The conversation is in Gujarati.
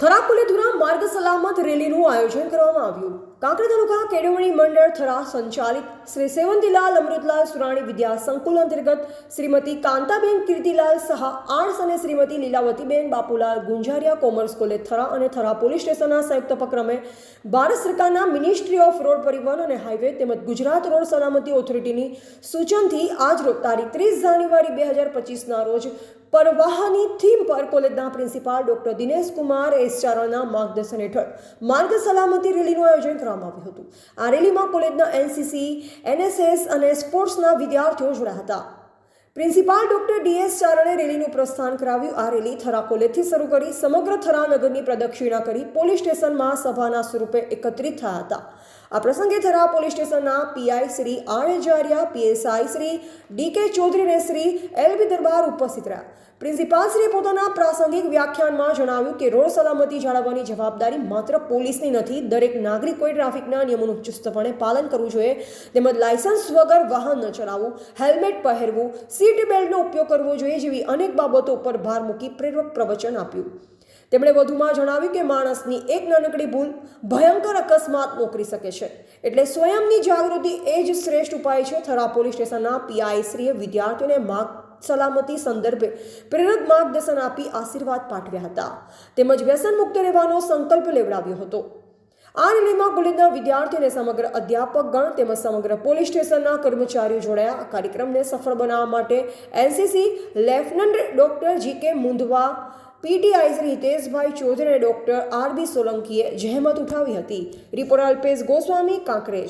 થરાપુલેધુરા માર્ગ સલામત રેલીનું આયોજન કરવામાં આવ્યું. કાંકરા તાલુકા કેળવણી મંડળ થરા સંચાલિત શ્રી સેવંતીલાલ અમૃતલાલ સુરાણી વિદ્યા સંકુલ અંતર્ગત શ્રીમતી કાંતાબેન કીર્તિલાલ સહા આર્ટ્સ અને શ્રીમતી લીલાવતીબેન બાપુલાલ ગુંજારિયા કોમર્સ કોલેજ થરા અને થરા પોલીસ સ્ટેશનના સંયુક્ત ઉપક્રમે ભારત સરકારના મિનિસ્ટ્રી ઓફ રોડ પરિવહન અને હાઈવે તેમજ ગુજરાત રોડ સલામતી ઓથોરિટીની સૂચનથી આજ રોજ તારીખ ત્રીસ જાન્યુઆરી બે હજાર પચીસના રોજ પરવાહની થીમ પર કોલેજના principal doctor Dinesh Kumar S ચારણના માર્ગદર્શન હેઠળ માર્ગ સલામતી રેલીનું આયોજન કરવામાં આવ્યું હતું. આ રેલીમાં કોલેજના એનસીસી, એનએસએસ અને સ્પોર્ટ્સના વિદ્યાર્થીઓ જોડાયા હતા. પ્રિન્સિપાલ ડોક્ટર ડીએસ ચારણે રેલીનું પ્રસ્થાન કરાવ્યું. આ રેલી થરા કોલેજથી શરૂ કરી સમગ્ર થરા નગરની પ્રદક્ષિણા કરી પોલીસ સ્ટેશનમાં સભાના સ્વરૂપે એકત્રિત થયા હતા. આ પ્રસંગે થરા પોલીસ સ્ટેશનના PI Shri R Ejariya PSI Shri D K Chaudhary અને શ્રી એલબી દરબાર ઉપસ્થિત રહ્યા. પ્રિન્સિપાલ શ્રીએ પોતાના પ્રાસંગિક વ્યાખ્યાનમાં જણાવ્યું કે, રોડ સલામતી જાળવવાની જવાબદારી માત્ર પોલીસની નથી, દરેક નાગરિકોએ ટ્રાફિકના નિયમોનું ચુસ્તપણે પાલન કરવું જોઈએ, તેમજ લાયસન્સ વગર વાહન ન ચલાવવું, હેલ્મેટ પહેરવું, સીટ બેલ્ટનો ઉપયોગ કરવો જોઈએ જેવી અનેક બાબતો ઉપર ભાર મૂકી પ્રેરક પ્રવચન આપ્યું. તેમણે વધુમાં જણાવ્યું કે માણસની એક નાનકડી ભૂલ ભયંકર અકસ્માત નોકરી શકે છે. એટલે સ્વયંની જાગૃતિ એ જ શ્રેષ્ઠ ઉપાય છે. થરા પોલીસ સ્ટેશનના પીઆઈશ્રીએ વિદ્યાર્થીઓને માર્ગ સલામતી સંદર્ભે પ્રેરક માર્ગદર્શન આપી આશીર્વાદ પાઠવ્યા હતા. તેમજ વ્યસન મુક્ત રહેવાનો સંકલ્પ લેવડાવ્યો હતો. આ રેલીમાં કોલેજના વિદ્યાર્થીઓને સમગ્ર અધ્યાપક ગણ તેમજ સમગ્ર પોલીસ સ્ટેશનના કર્મચારીઓ જોડાયા. આ કાર્યક્રમને સફળ બનાવવા માટે એનસીસી લેફ્ટનન્ટ ડોક્ટર જી કે મુંધવા પીટીઆઈ હિતેશભાઈ ચૌધરી અને ડોક્ટર આર બી સોલંકીએ જહેમત ઉઠાવી હતી. રિપોર્ટર અલ્પેશ ગોસ્વામી, કાંકરેજ.